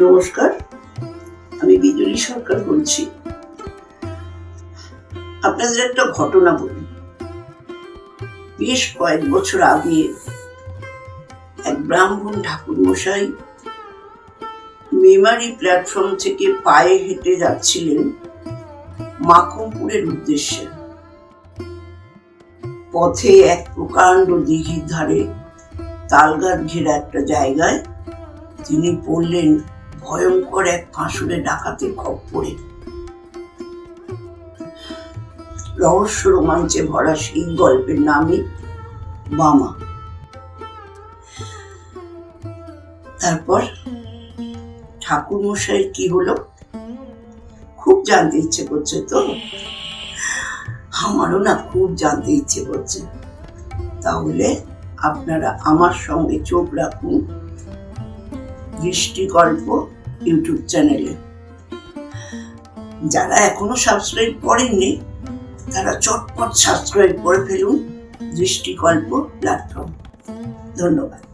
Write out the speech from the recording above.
নমস্কার, আমি বিজলি সরকার বলছি। আপনাদের একটা ঘটনা বলি। বেশ কয়েক বছর আগে এক ব্রাহ্মণ ঠাকুর মশাই মেমারি প্ল্যাটফর্ম থেকে পায়ে হেঁটে যাচ্ছিলেন মাখমপুরের উদ্দেশ্যে। পথে এক প্রকাণ্ড দিঘির ধারে তালগাছ ঘেরা একটা জায়গায় তিনি পড়লেন ভয়ঙ্কর এক ফাঁসুরে ডাকাতের খপ্পরে রহস্য রোমাঞ্চে ভরা সেই গল্পের নামই বামা। তারপর ঠাকুর মশাইয়ের কি হলো? খুব জানতে ইচ্ছে করছে তো? আমারও না খুব জানতে ইচ্ছে করছে। তাহলে আপনারা আমার সঙ্গে চোখ রাখুন। দৃষ্টিকল্প ইউটিউব চ্যানেলে। যারা এখনও সাবস্ক্রাইব করেননি, তারা চটপট সাবস্ক্রাইব করে ফেলুন দৃষ্টিকল্প প্ল্যাটফর্ম ধন্যবাদ।